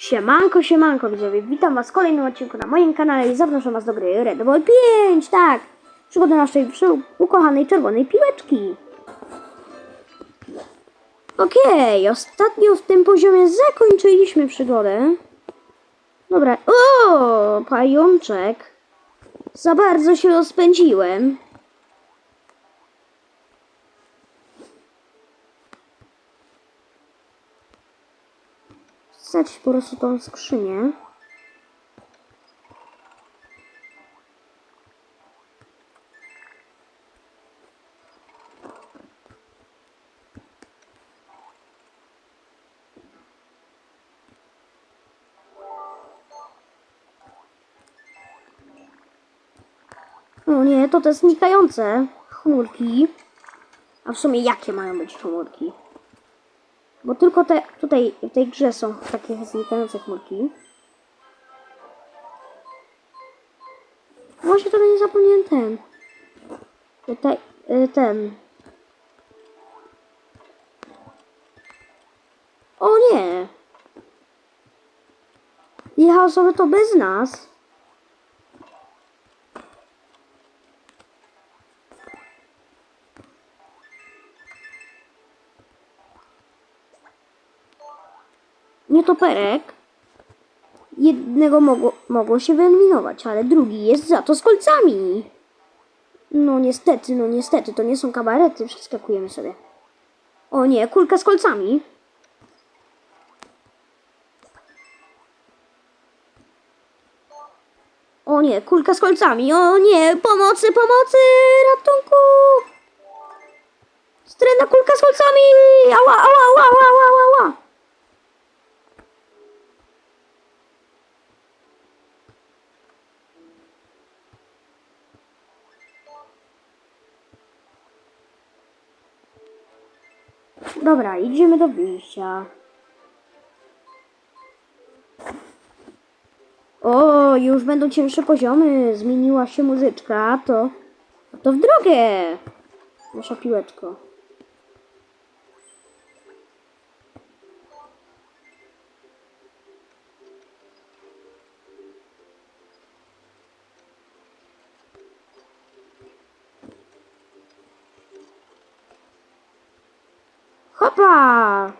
Siemanko, siemanko widzowie, witam was w kolejnym odcinku na moim kanale i zapraszam was do gry Red Bull 5, tak! Przygody naszej ukochanej czerwonej piłeczki. Okej, ostatnio w tym poziomie zakończyliśmy przygodę. Dobra, o, pajączek. Za bardzo się rozpędziłem. Wstać po prostu tą skrzynię. O nie, to te znikające chmurki. A w sumie jakie mają być chmurki? Bo tylko te tutaj w tej grze są takie znikające chmurki. Właśnie trochę nie zapomniałem ten. Tutaj, y, ten. O nie! Jechał sobie to bez nas. Nietoperek jednego mogło, mogło się wyeliminować, ale drugi jest za to z kolcami. No niestety, no niestety, to nie są kabarety, przeskakujemy sobie. O nie, kulka z kolcami. O nie, kulka z kolcami, o nie, pomocy, pomocy, ratunku! Strena kulka z kolcami! Ała, ała, ała, ała, ała, ała! Dobra, idziemy do wyjścia. O, już będą cięższe poziomy. Zmieniła się muzyczka, to. To w drogę! Nasza piłeczko. Hopa!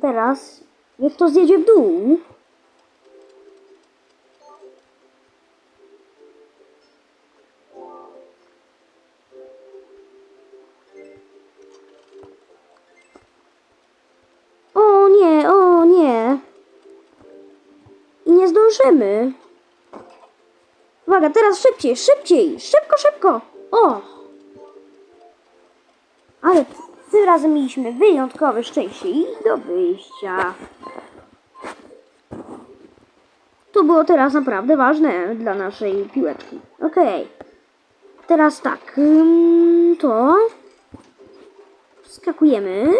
Teraz, jak to zjedzie w dół? O nie, o nie. I nie zdążymy. Uwaga, teraz szybciej, szybciej, szybko, szybko. O! Ale tym razem mieliśmy wyjątkowe szczęście i do wyjścia. To było teraz naprawdę ważne dla naszej piłeczki. Okej. Teraz tak, to skakujemy.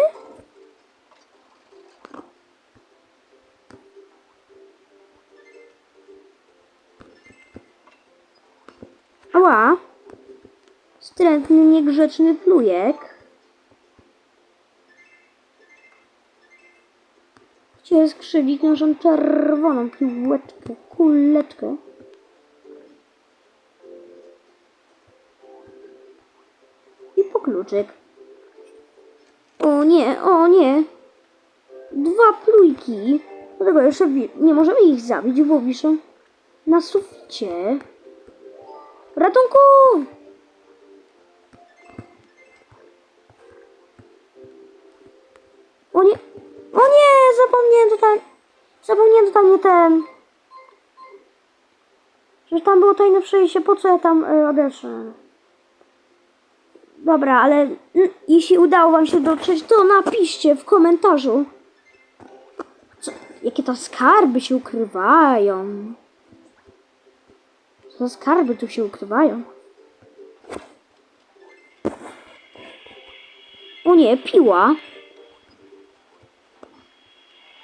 Ała! Wstrętny, niegrzeczny plujek. Chciałem skrzywić naszą czerwoną piłeczkę, kuleczkę. I po kluczyk. O nie, o nie. Dwa plujki. Dlatego jeszcze nie możemy ich zabić, bo wiszą na suficie. Ratunku! O nie, o nie, zapomniałem tutaj, zapomniałem totalnie ten, że tam było tajne przejście, po co ja tam y, odeszłem? Dobra, ale mm, jeśli udało wam się dotrzeć, to napiszcie w komentarzu, co, jakie to skarby się ukrywają. Co za skarby tu się ukrywają? O nie, piła.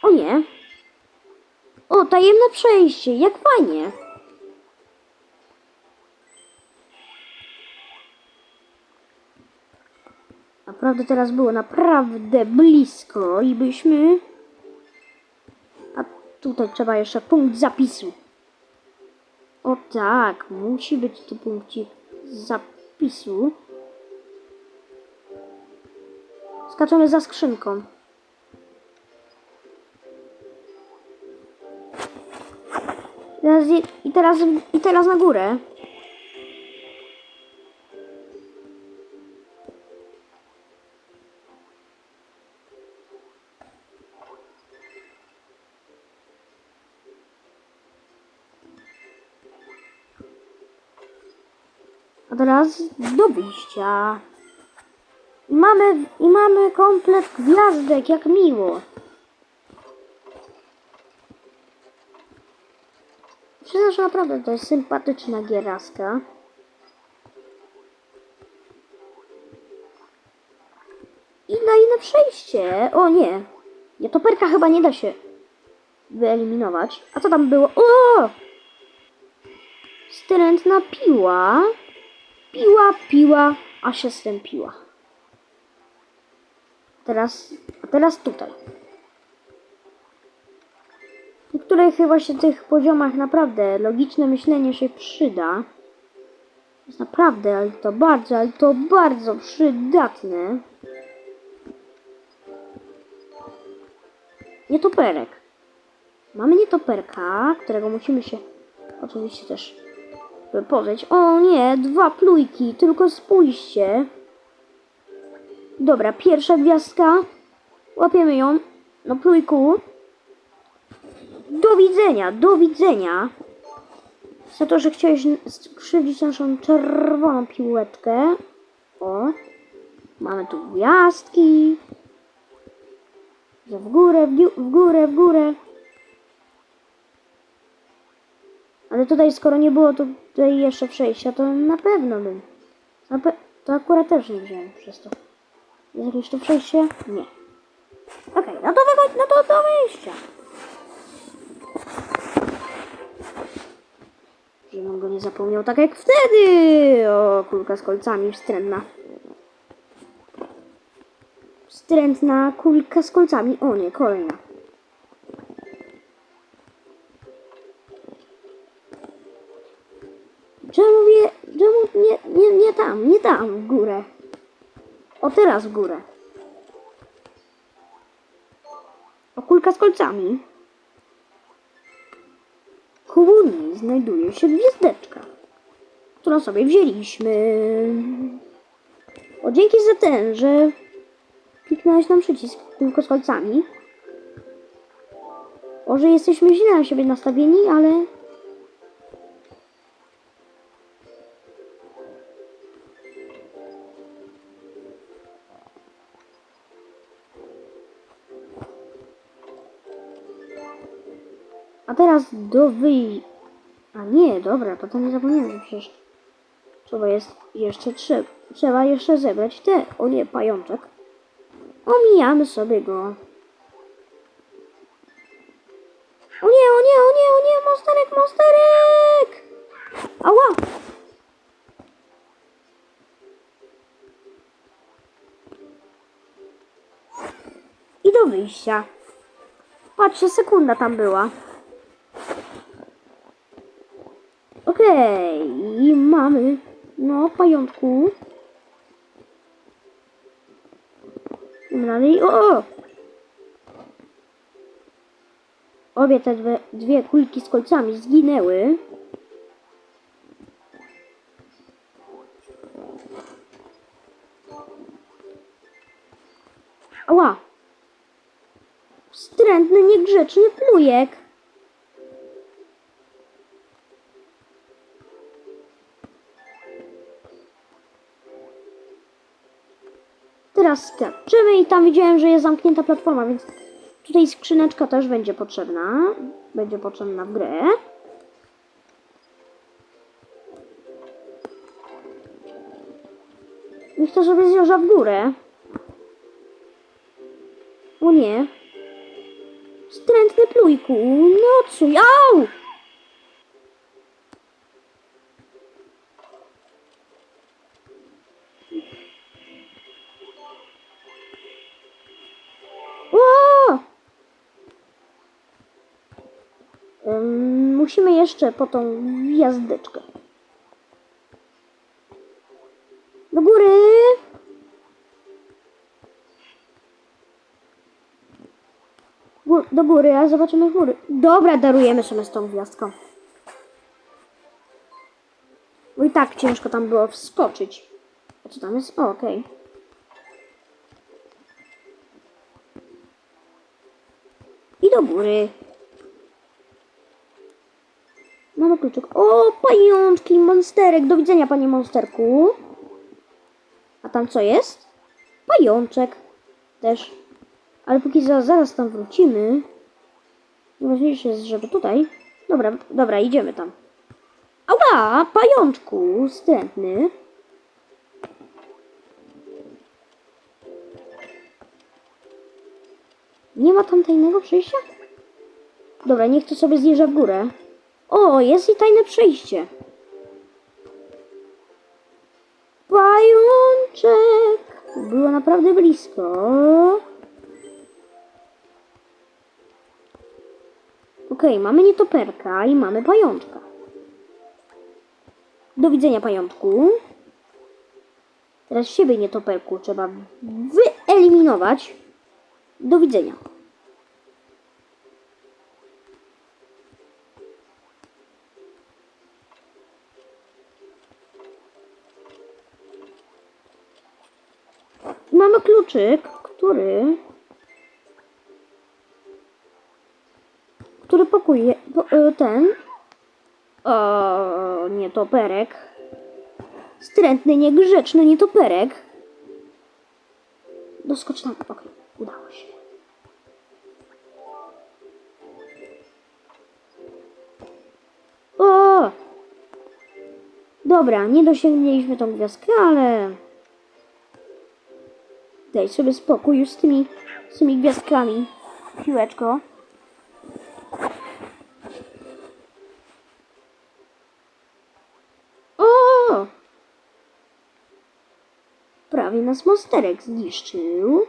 O nie. O, tajemne przejście, jak fajnie. Naprawdę teraz było naprawdę blisko i byśmy... A tutaj trzeba jeszcze punkt zapisu. O tak, musi być tu punkcik zapisu. Skaczemy za skrzynką. I teraz, i teraz na górę. Teraz do wyjścia. I mamy, I mamy komplet gwiazdek, jak miło. Przyznam, że naprawdę to jest sympatyczna gieraska. I na inne przejście. O nie. Nietoperka chyba nie da się wyeliminować. A co tam było? O! Strętna piła. Piła, piła, a się stępiła. Teraz, a teraz tutaj. W niektórych chyba się tych poziomach naprawdę logiczne myślenie się przyda. Jest naprawdę, ale to bardzo, ale to bardzo przydatne. Nietoperek. Mamy nietoperka, którego musimy się oczywiście też pozbyć. O nie, dwa plujki, tylko spójrzcie. Dobra, pierwsza gwiazdka. Łapiemy ją. No plujku. Do widzenia, do widzenia. Za to, że chciałeś skrzywdzić naszą czerwoną piłeczkę. O. Mamy tu gwiazdki. W górę, w górę, w górę. Ale tutaj, skoro nie było tu- tutaj jeszcze przejścia, to na pewno bym. Na pe- to akurat też nie wziąłem przez to. Jest jakieś tu przejście? Nie. Okej, no to wychodź, no to do wyjścia. Żebym go nie zapomniał tak jak wtedy. O, kulka z kolcami, wstrętna. Wstrętna kulka z kolcami. O nie, kolejna. Czemu wie, czemu nie, nie, nie tam, nie tam w górę. O teraz w górę. O kulka z kolcami. Koło niej znajduje się gwiazdeczka, którą sobie wzięliśmy. O dzięki za ten, że kliknąłeś nam przycisk kulko z kolcami. Może jesteśmy źle na siebie nastawieni, ale Do wyj... A nie, dobra, to to nie zapomniałem, przecież trzeba jest jeszcze trzeba, trzeba jeszcze zebrać te. O nie, pajączek. Omijamy sobie go. O nie, o nie, o nie, o nie, monsterek, monsterek! Ała! I do wyjścia. Patrzcie, sekunda tam była. Okej, i mamy, no, pajączku. Idziemy o! o! Obie te dwie, dwie kulki z kolcami zginęły. Ała! Wstrętny, niegrzeczny plujek. Teraz skaczemy i tam widziałem, że jest zamknięta platforma, więc tutaj skrzyneczka też będzie potrzebna. Będzie potrzebna w grę. I chcę, żeby zjeżdża w górę. O nie. Wstrętny plujku. No co? Au! Musimy jeszcze po tą gwiazdeczkę. Do góry! Gó- do góry, a zobaczymy góry. Dobra, darujemy sobie z tą gwiazdką. Bo i tak ciężko tam było wskoczyć. A co tam jest? O, okej. I do góry. Mamy kluczyk. O, pajączki, monsterek. Do widzenia, panie monsterku. A tam co jest? Pajączek. Też. Ale póki za, zaraz tam wrócimy. Najważniejsze jest, żeby tutaj. Dobra, dobra, idziemy tam. Ała, pajączku, wstrętny. Nie ma tam tajnego przejścia? Dobra, niech to sobie zjeżdża w górę. O, jest i tajne przejście. Pajączek! Było naprawdę blisko. Okej, mamy nietoperka i mamy pajączka. Do widzenia, pajączku. Teraz siebie nietoperku trzeba wyeliminować. Do widzenia. Mamy kluczyk, który... Który pakuje po, e, ten... O, nietoperek. Strętny, niegrzeczny nietoperek. Doskocz tam. Okej, udało się. O! Dobra, nie dosięgnęliśmy tą gwiazdkę, ale... Daj sobie spokój już z tymi, z tymi gwiazdkami. Piłeczko. O! Prawie nas monsterek zniszczył.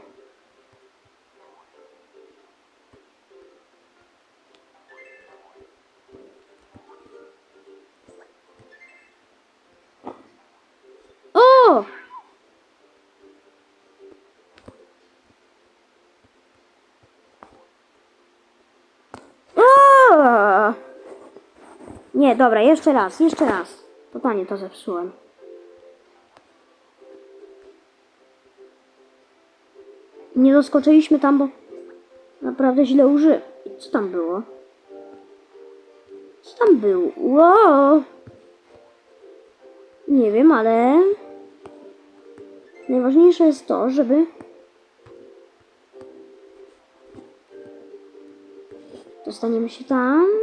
Nie, dobra, jeszcze raz, jeszcze raz. Totalnie to zepsułem. Nie doskoczyliśmy tam, bo naprawdę źle uży. Co tam było? Co tam było? Wow! Nie wiem, ale najważniejsze jest to, żeby dostaniemy się tam.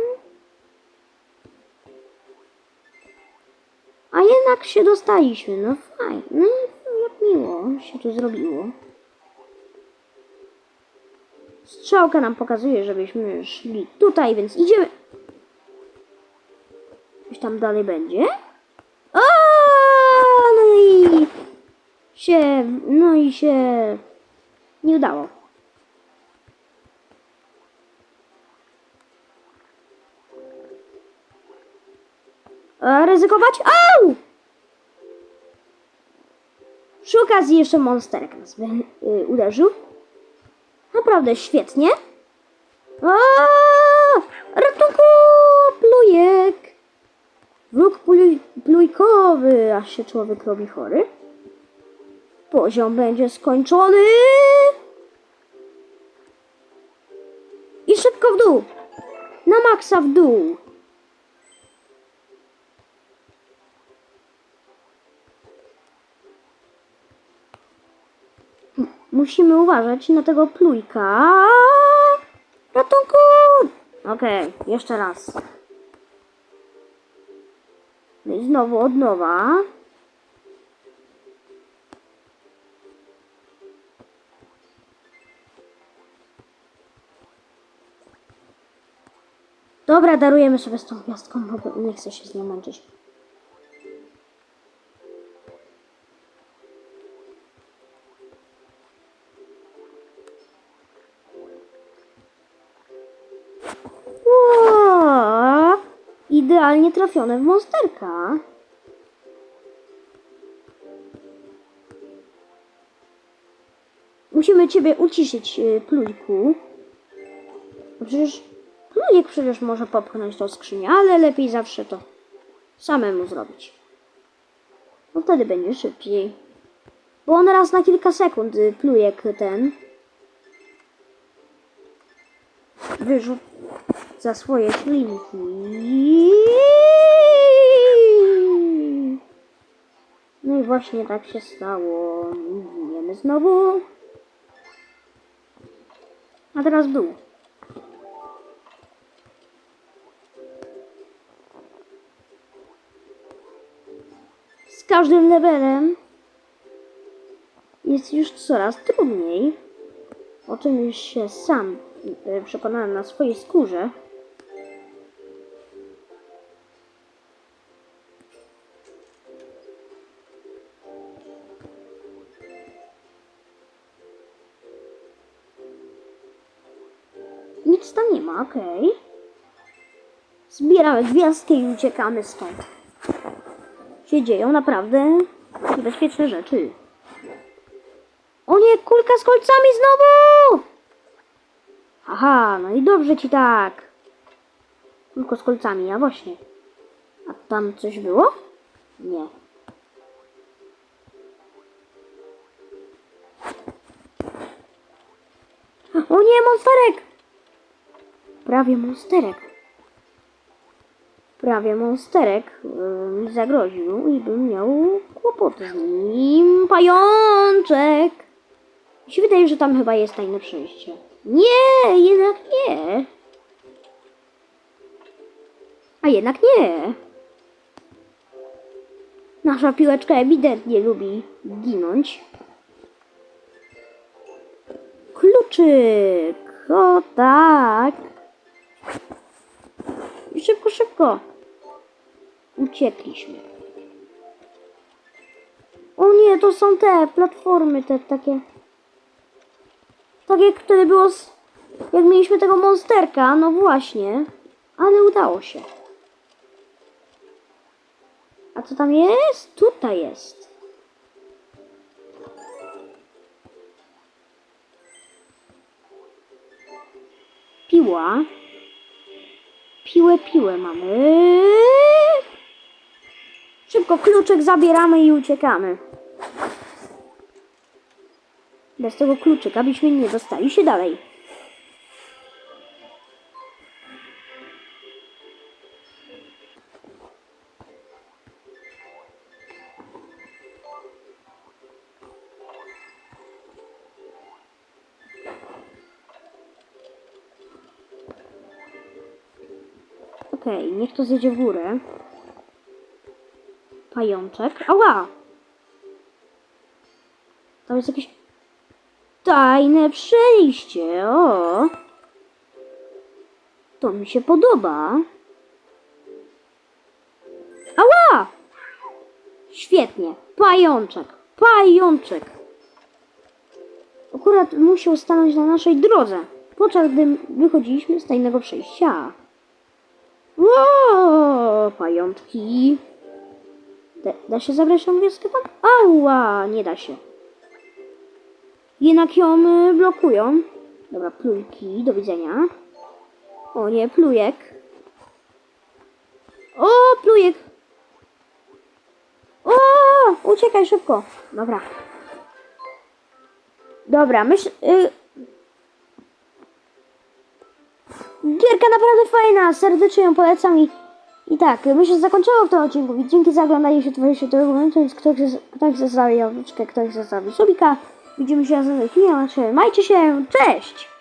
Jednak się dostaliśmy. No fajnie. No jak miło się tu zrobiło. Strzałka nam pokazuje, żebyśmy szli tutaj, więc idziemy. Coś tam dalej będzie. O, no i się, no i się nie udało. Ryzykować? Au! Przy okazji jeszcze monsterek nas wy, y, uderzył. Naprawdę świetnie. A, ratunku! Plujek! Wróg pluj, plujkowy, aż się człowiek robi chory. Poziom będzie skończony. I szybko w dół. Na maksa w dół. Musimy uważać na tego plujka. Ratunku! Okej, jeszcze raz. No i znowu od nowa. Dobra, darujemy sobie z tą gwiazdką, bo nie chcę się z nią męczyć. Idealnie trafione w monsterka. Musimy ciebie uciszyć, y, plujku. Bo Przecież plujek przecież może popchnąć tą skrzynię, ale lepiej zawsze to samemu zrobić. No wtedy będzie szybciej. Bo on raz na kilka sekund y, plujek ten wyrzut za swoje ślinki. No i właśnie tak się stało. Giniemy znowu. A teraz dół. Z każdym levelem jest już coraz trudniej. O czym już się sam e, przekonałem na swojej skórze. Okej. Zbieramy gwiazdkę i uciekamy stąd. Się dzieją naprawdę niebezpieczne rzeczy. O nie, kulka z kolcami znowu! Aha, no i dobrze ci tak. Kulko z kolcami, a właśnie. A tam coś było? Nie. O nie, monsterek! Prawie monsterek. Prawie monsterek mi zagroził i bym miał kłopoty z nim. Pajączek! Mi się wydaje, że tam chyba jest tajne przejście. Nie, jednak nie. A jednak nie. Nasza piłeczka ewidentnie lubi ginąć. Kluczyk. O tak. Uciekliśmy. O nie, to są te platformy, te takie. Tak jak wtedy było, z, jak mieliśmy tego monsterka, no właśnie. Ale udało się. A co tam jest? Tutaj jest. Piła. Piłę, piłę mamy. Szybko kluczek zabieramy i uciekamy. Bez tego kluczyka byśmy nie dostali się dalej. Okej, niech to zjedzie w górę. Pajączek. Ała! Tam jest jakieś tajne przejście. O! To mi się podoba. Ała! Świetnie. Pajączek. Pajączek. Akurat musiał stanąć na naszej drodze, podczas gdy wychodziliśmy z tajnego przejścia. Ło, pajączki. Da, da się zabrać tą gwiazdkę tam? Ała, nie da się. Jednak ją y, blokują. Dobra, plujki, do widzenia. O nie, plujek. O, plujek. O, uciekaj szybko. Dobra. Dobra, myśl... Y... Gierka naprawdę fajna, serdecznie ją polecam i... I tak, my się zakończyło w tym odcinku. Dzięki za oglądanie twojego się tego momentu, więc ktoś, ktoś zostawi łapeczkę, ktoś zostawi subika. Widzimy się za chwilę, trzymajcie się, cześć!